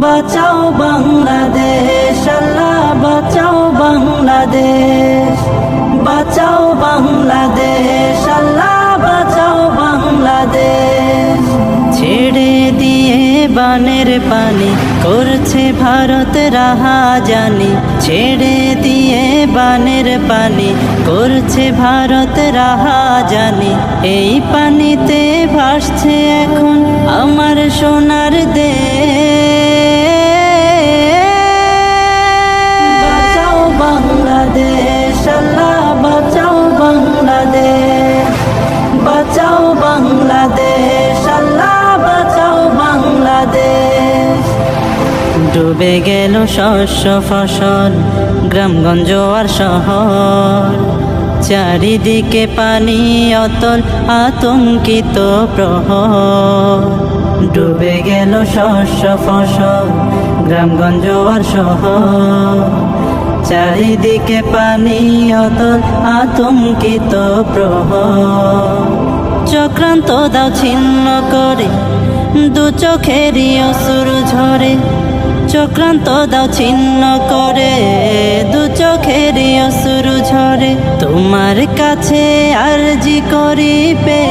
বাঁচাও বাংলাদেশ, আল্লাহ বাঁচাও বাংলাদেশ। বাঁচাও বাংলাদেশ, আল্লাহ বাঁচাও বাংলাদেশ। ছেড়ে দিয়ে বানের পানি করছে ভারত রাহা জানি ছেড়ে দিয়ে বানের পানি করছে ভারত রাহা জানি এই পানিতে ভাসছে এখন ডুবে গেল শস্য ফসল, গ্রামগঞ্জ আর শহর। চারিদিকে পানি, অতল, আতঙ্কিত প্রহর। ডুবে গেল শস্য ফসল, গ্রামগঞ্জ আর শহর। চারিদিকে পানি, অতল, আতঙ্কিত প্রহর। চক্রান্ত দাও ছিন্ন করে, দু চোখেরই অসুর ঝরে চক্রান্ত দাও ছিন্ন করে। দু চোখের অসুর ঝরে। তোমার কাছে আরজি করি পে